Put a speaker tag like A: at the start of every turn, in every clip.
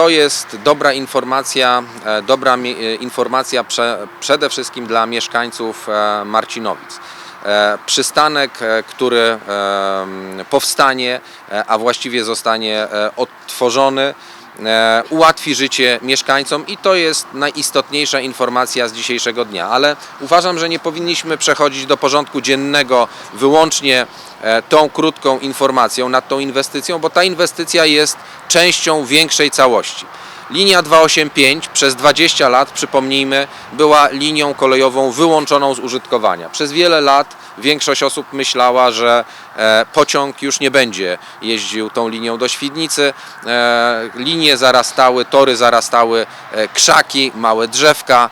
A: to jest dobra informacja, e, dobra e, informacja prze, przede wszystkim dla mieszkańców e, Marcinowic. Przystanek, który powstanie, a właściwie zostanie odtworzony, ułatwi życie mieszkańcom i to jest najistotniejsza informacja z dzisiejszego dnia. Ale uważam, że nie powinniśmy przechodzić do porządku dziennego wyłącznie e, tą krótką informacją nad tą inwestycją, bo ta inwestycja jest częścią większej całości. Linia 285 przez 20 lat, przypomnijmy, była linią kolejową wyłączoną z użytkowania. Przez wiele lat większość osób myślała, że e, pociąg już nie będzie jeździł tą linią do Świdnicy. E, linie zarastały, tory zarastały, e, krzaki, małe drzewka.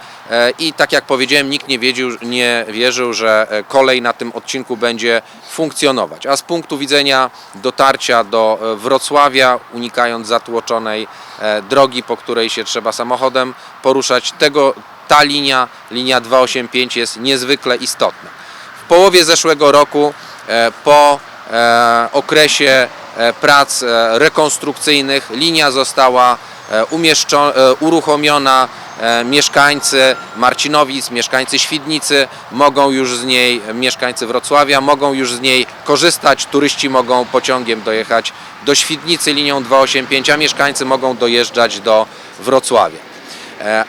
A: I tak jak powiedziałem, nikt nie, wiedział, nie wierzył, że kolej na tym odcinku będzie funkcjonować. A z punktu widzenia dotarcia do Wrocławia, unikając zatłoczonej drogi, po której się trzeba samochodem poruszać, tego, ta linia, linia 285 jest niezwykle istotna. Połowie zeszłego roku, e, po e, okresie e, prac rekonstrukcyjnych, linia została uruchomiona. Mieszkańcy Marcinowic, mieszkańcy Świdnicy mogą już z niej, mieszkańcy Wrocławia mogą już z niej korzystać. Turyści mogą pociągiem dojechać do Świdnicy linią 285, a mieszkańcy mogą dojeżdżać do Wrocławia.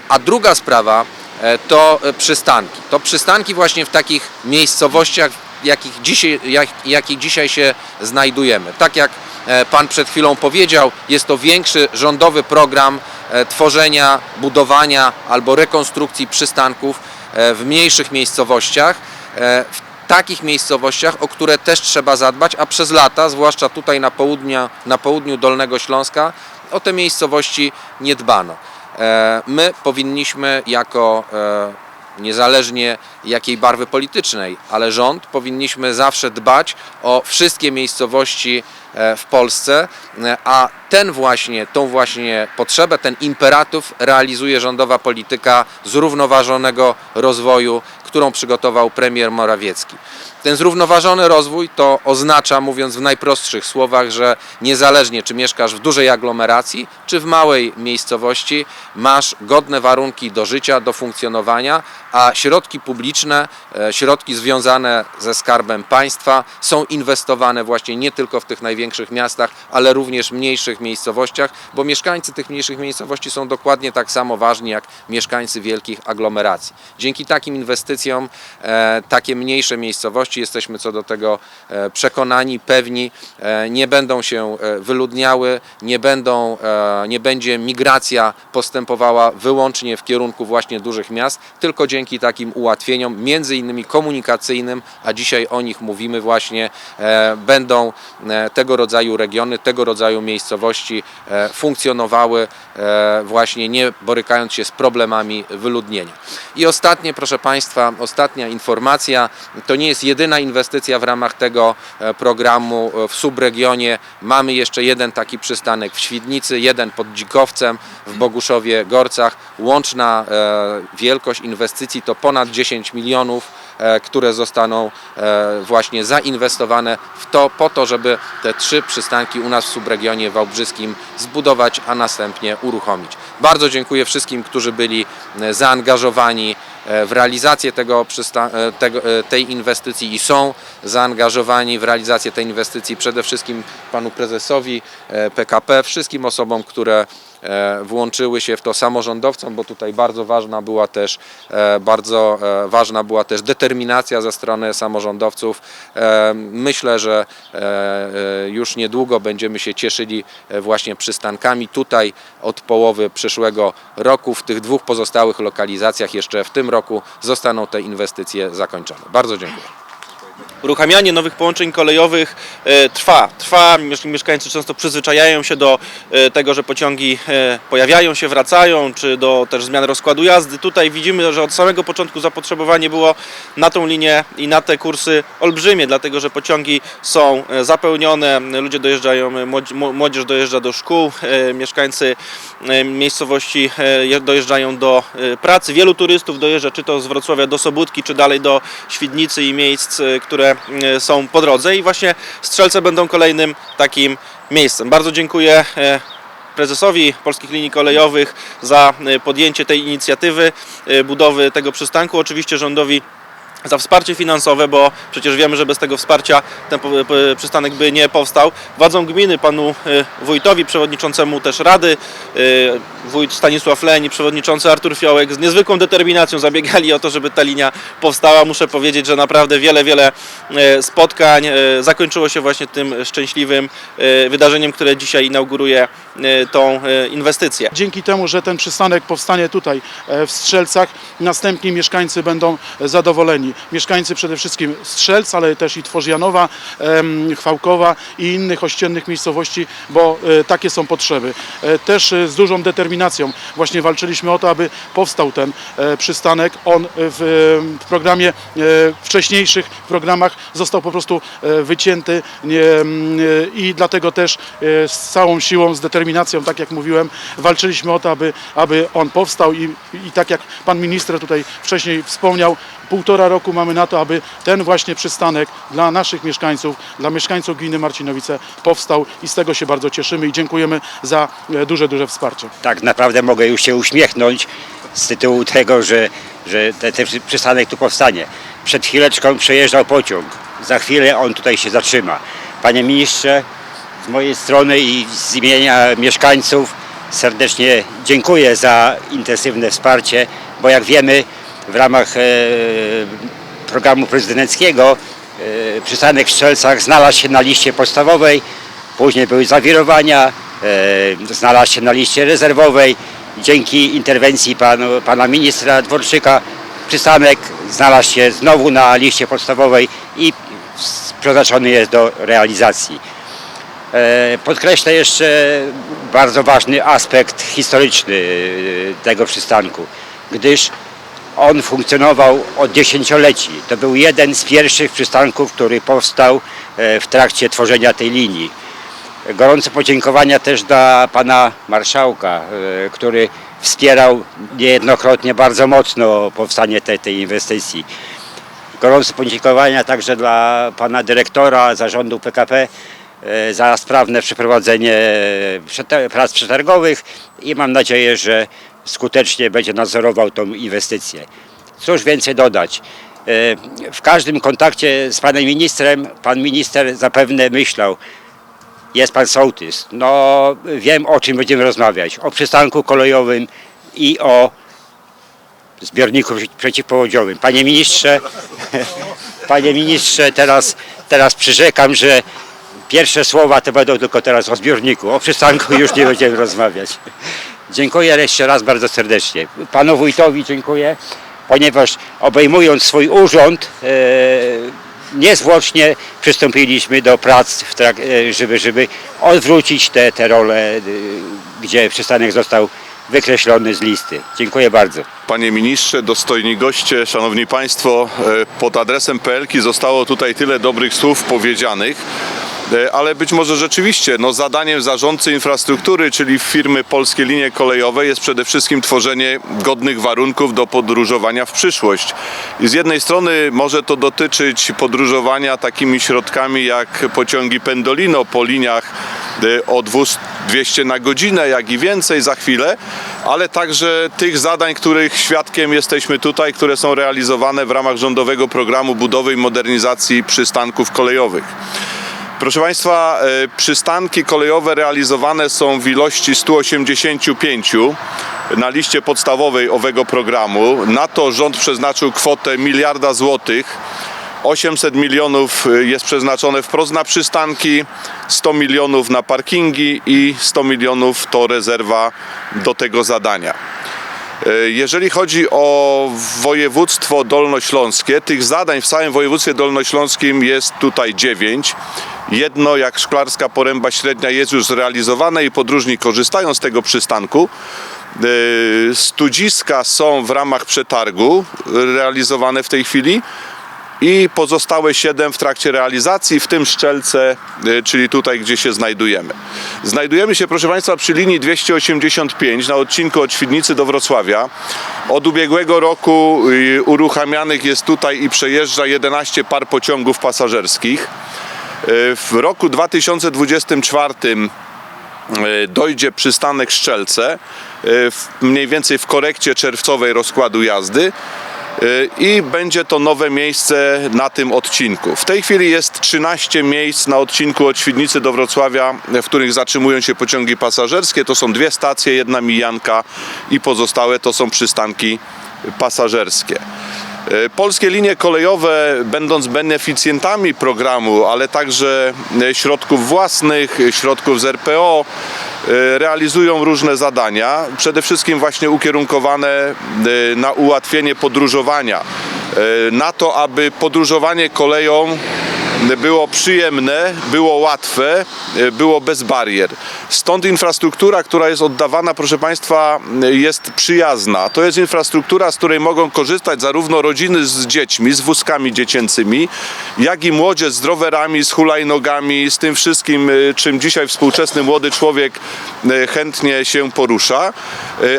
A: A druga sprawa to e, przystanki. To przystanki właśnie w takich miejscowościach, jakich dzisiaj, jak, jakich dzisiaj się znajdujemy. Tak jak e, Pan przed chwilą powiedział, jest to większy rządowy program e, tworzenia, budowania albo rekonstrukcji przystanków e, w mniejszych miejscowościach. e, W takich miejscowościach, o które też trzeba zadbać, a przez lata, zwłaszcza tutaj na, południa, na południu Dolnego Śląska, o te miejscowości nie dbano. E, My powinniśmy jako e, niezależnie jakiej barwy politycznej, ale rząd powinniśmy zawsze dbać o wszystkie miejscowości e, w Polsce, a ten właśnie, tą właśnie potrzebę, ten imperatyw realizuje rządowa polityka zrównoważonego rozwoju, którą przygotował premier Morawiecki. Ten zrównoważony rozwój to oznacza, mówiąc w najprostszych słowach, że niezależnie czy mieszkasz w dużej aglomeracji, czy w małej miejscowości, masz godne warunki do życia, do funkcjonowania, a środki publiczne, e, środki związane ze skarbem państwa są inwestowane właśnie nie tylko w tych największych miastach, ale również w mniejszych miejscowościach, bo mieszkańcy tych mniejszych miejscowości są dokładnie tak samo ważni jak mieszkańcy wielkich aglomeracji. Dzięki takim inwestycjom e, takie mniejsze miejscowości, jesteśmy co do tego e, przekonani, pewni, e, nie będą się wyludniały, nie, będą, nie będzie migracja postępowała wyłącznie w kierunku właśnie dużych miast, tylko dzięki takim ułatwieniom, między innymi komunikacyjnym, a dzisiaj o nich mówimy właśnie, będą tego rodzaju regiony, tego rodzaju miejscowości funkcjonowały właśnie nie borykając się z problemami wyludnienia. I ostatnie, proszę Państwa, ostatnia informacja, to nie jest jedyna inwestycja w ramach tego e, programu e, w subregionie. Mamy jeszcze jeden taki przystanek w Świdnicy, jeden pod Dzikowcem, w Boguszowie Gorcach. Łączna e, wielkość inwestycji to ponad 10 milionów które zostaną właśnie zainwestowane w to, po to, żeby te trzy przystanki u nas w subregionie wałbrzyskim zbudować, a następnie uruchomić. Bardzo dziękuję wszystkim, którzy byli zaangażowani w realizację tego, e, e, tej inwestycji i są zaangażowani w realizację tej inwestycji. Przede wszystkim panu prezesowi e, PKP, wszystkim osobom, które e, włączyły się w to samorządowcom, bo tutaj bardzo ważna była też e, bardzo e, ważna była też determinacja ze strony samorządowców. E, Myślę, że e, e, już niedługo będziemy się cieszyli e, właśnie przystankami tutaj od połowy przyszłego roku. W tych dwóch pozostałych lokalizacjach jeszcze w tym roku zostaną te inwestycje zakończone. Bardzo dziękuję.
B: Uruchamianie nowych połączeń kolejowych e, trwa. Trwa. Miesz- Mieszkańcy często przyzwyczajają się do e, tego, że pociągi e, pojawiają się, wracają, czy do też zmian rozkładu jazdy. Tutaj widzimy, że od samego początku zapotrzebowanie było na tą linię i na te kursy olbrzymie, dlatego że pociągi są zapełnione, ludzie dojeżdżają, młodzi- mło- młodzież dojeżdża do szkół, mieszkańcy miejscowości je- dojeżdżają do pracy. Wielu turystów dojeżdża czy to z Wrocławia do Sobótki, czy dalej do Świdnicy i miejsc, e, e, są po drodze i właśnie Strzelce będą kolejnym takim miejscem. Bardzo dziękuję e, prezesowi Polskich Linii Kolejowych za e, podjęcie tej inicjatywy budowy tego przystanku. Oczywiście rządowi za wsparcie finansowe, bo przecież wiemy, że bez tego wsparcia ten przystanek by nie powstał. Władzom gminy, panu e, wójtowi, przewodniczącemu też rady, e, wójt Stanisław Leń, przewodniczący Artur Fiołek z niezwykłą determinacją zabiegali o to, żeby ta linia powstała. Muszę powiedzieć, że naprawdę wiele, wiele e, spotkań zakończyło się właśnie tym szczęśliwym wydarzeniem, które dzisiaj inauguruje tą e, inwestycję.
C: Dzięki temu, że ten przystanek powstanie tutaj e, w Strzelcach, następni mieszkańcy będą zadowoleni. Mieszkańcy przede wszystkim Strzelc, ale też i Tworzjanowa, em, Chwałkowa i innych ościennych miejscowości, bo e, takie są potrzeby. E, Też e, z dużą determinacją właśnie walczyliśmy o to, aby powstał ten e, przystanek. On w, programie, e, wcześniejszych programach został po prostu e, wycięty mm, e, i dlatego też e, z całą siłą, z determinacją, tak jak mówiłem, walczyliśmy o to, aby, aby on powstał i, i tak jak pan minister tutaj wcześniej wspomniał, półtora roku mamy na to, aby ten właśnie przystanek dla naszych mieszkańców, dla mieszkańców gminy Marcinowice powstał i z tego się bardzo cieszymy i dziękujemy za e, duże, duże wsparcie.
D: tak naprawdę mogę już się uśmiechnąć z tytułu tego, że, że ten, ten przy- przystanek tu powstanie. Przed chwileczką przejeżdżał pociąg. Za chwilę on tutaj się zatrzyma. Panie ministrze, z mojej strony i z imienia mieszkańców serdecznie dziękuję za intensywne wsparcie, bo jak wiemy w ramach e, programu prezydenckiego e, przystanek w Strzelcach znalazł się na liście podstawowej, później były zawirowania, e, znalazł się na liście rezerwowej. Dzięki interwencji panu, pana ministra Dworczyka przystanek znalazł się znowu na liście podstawowej i przeznaczony jest do realizacji. E, Podkreślę jeszcze bardzo ważny aspekt historyczny e, tego przystanku, gdyż on funkcjonował od dziesięcioleci. To był jeden z pierwszych przystanków, który powstał e, w trakcie tworzenia tej linii. Gorące podziękowania też dla pana marszałka, który wspierał niejednokrotnie bardzo mocno powstanie tej, tej inwestycji. Gorące podziękowania także dla pana dyrektora zarządu PKP za sprawne przeprowadzenie przete- prac przetargowych i mam nadzieję, że skutecznie będzie nadzorował tą inwestycję. Cóż więcej dodać? E, W każdym kontakcie z panem ministrem, pan minister zapewne myślał, jest pan sołtys. No wiem o czym będziemy rozmawiać. O przystanku kolejowym i o zbiorniku przeci- przeciwpowodziowym. Panie ministrze, panie ministrze, teraz, teraz przyrzekam, że pierwsze słowa to będą tylko teraz o zbiorniku. O przystanku już nie będziemy rozmawiać. Dziękuję jeszcze raz bardzo serdecznie. Panu wójtowi dziękuję, ponieważ obejmując swój urząd, e, niezwłocznie przystąpiliśmy do prac, w trak- e, żeby, żeby odwrócić te, te role, e, gdzie przystanek został wykreślony z listy. Dziękuję bardzo.
E: Panie ministrze, dostojni goście, szanowni państwo, e, pod adresem PLK zostało tutaj tyle dobrych słów powiedzianych, ale być może rzeczywiście no, zadaniem zarządcy infrastruktury, czyli firmy Polskie Linie Kolejowe jest przede wszystkim tworzenie godnych warunków do podróżowania w przyszłość. I z jednej strony może to dotyczyć podróżowania takimi środkami jak pociągi Pendolino po liniach e, o 200 200 na godzinę, jak i więcej za chwilę, ale także tych zadań, których świadkiem jesteśmy tutaj, które są realizowane w ramach rządowego programu budowy i modernizacji przystanków kolejowych. Proszę Państwa, e, przystanki kolejowe realizowane są w ilości 185 na liście podstawowej owego programu. Na to rząd przeznaczył kwotę miliarda złotych. 800 milionów y, jest przeznaczone wprost na przystanki, 100 milionów na parkingi i 100 milionów to rezerwa do tego zadania. E, Jeżeli chodzi o województwo dolnośląskie, tych zadań w całym województwie dolnośląskim jest tutaj dziewięć. Jedno, jak Szklarska Poręba Średnia, jest już zrealizowane i podróżni korzystają z tego przystanku. E, Studziska są w ramach przetargu realizowane w tej chwili i pozostałe 7 w trakcie realizacji, w tym Szczelce, y, czyli tutaj, gdzie się znajdujemy. Znajdujemy się, proszę Państwa, przy linii 285 na odcinku od Świdnicy do Wrocławia. Od ubiegłego roku y, uruchamianych jest tutaj i przejeżdża 11 par pociągów pasażerskich. Y, W roku 2024 e, dojdzie przystanek Szczelce, mniej więcej w korekcie czerwcowej rozkładu jazdy i będzie to nowe miejsce na tym odcinku. W tej chwili jest 13 miejsc na odcinku od Świdnicy do Wrocławia, w których zatrzymują się pociągi pasażerskie. To są dwie stacje, jedna mijanka i pozostałe to są przystanki pasażerskie. E, Polskie linie kolejowe, będąc beneficjentami programu, ale także e, środków własnych, środków z RPO, realizują różne zadania, przede wszystkim właśnie ukierunkowane e, na ułatwienie podróżowania, e, na to, aby podróżowanie koleją było przyjemne, było łatwe, e, było bez barier. Stąd infrastruktura, która jest oddawana, proszę Państwa, jest przyjazna. To jest infrastruktura, z której mogą korzystać zarówno rodziny z dziećmi, z wózkami dziecięcymi, jak i młodzież z rowerami, z hulajnogami, z tym wszystkim, e, czym dzisiaj współczesny młody człowiek e, chętnie się porusza,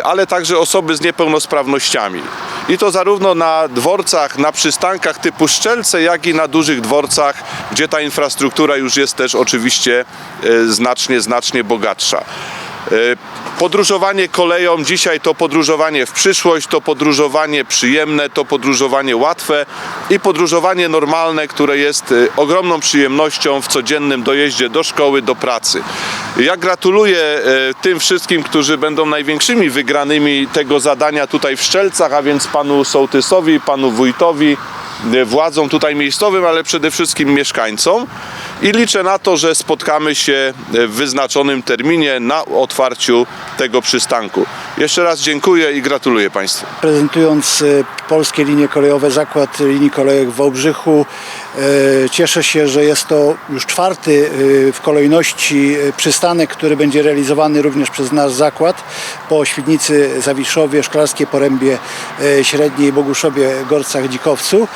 E: ale także osoby z niepełnosprawnościami. I to zarówno na dworcach, na przystankach typu Szczelce, jak i na dużych dworcach, gdzie ta infrastruktura już jest też oczywiście e, znacznie, znacznie bogatsza. E, Podróżowanie koleją dzisiaj to podróżowanie w przyszłość, to podróżowanie przyjemne, to podróżowanie łatwe i podróżowanie normalne, które jest e, ogromną przyjemnością w codziennym dojeździe do szkoły, do pracy. Ja gratuluję tym wszystkim, którzy będą największymi wygranymi tego zadania tutaj w Szczelcach, a więc panu sołtysowi, panu wójtowi, władzom tutaj miejscowym, ale przede wszystkim mieszkańcom. I liczę na to, że spotkamy się e, w wyznaczonym terminie na otwarciu tego przystanku. Jeszcze raz dziękuję i gratuluję Państwu.
F: Prezentując e, polskie linie kolejowe, zakład linii kolejowych w Wałbrzychu, e, cieszę się, że jest to już czwarty w kolejności przystanek, który będzie realizowany również przez nasz zakład po Świdnicy, Zawiszowie, Szklarskiej Porębie Średniej, Boguszowie, Gorcach, Dzikowcu.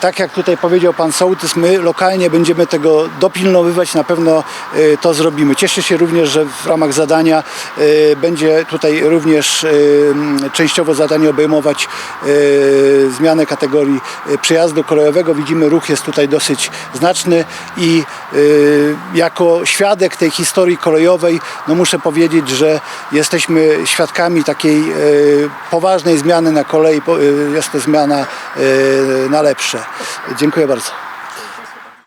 F: Tak jak tutaj powiedział Pan Sołtys, my lokalnie będziemy tego dopilnowywać, na pewno e, to zrobimy. Cieszę się również, że w ramach zadania e, będzie tutaj również m, częściowo zadanie obejmować zmianę kategorii przejazdu kolejowego. Widzimy, ruch jest tutaj dosyć znaczny i jako świadek tej historii kolejowej, no muszę powiedzieć, że jesteśmy świadkami takiej poważnej zmiany na kolei. Jest to zmiana na lepsze. Dziękuję bardzo.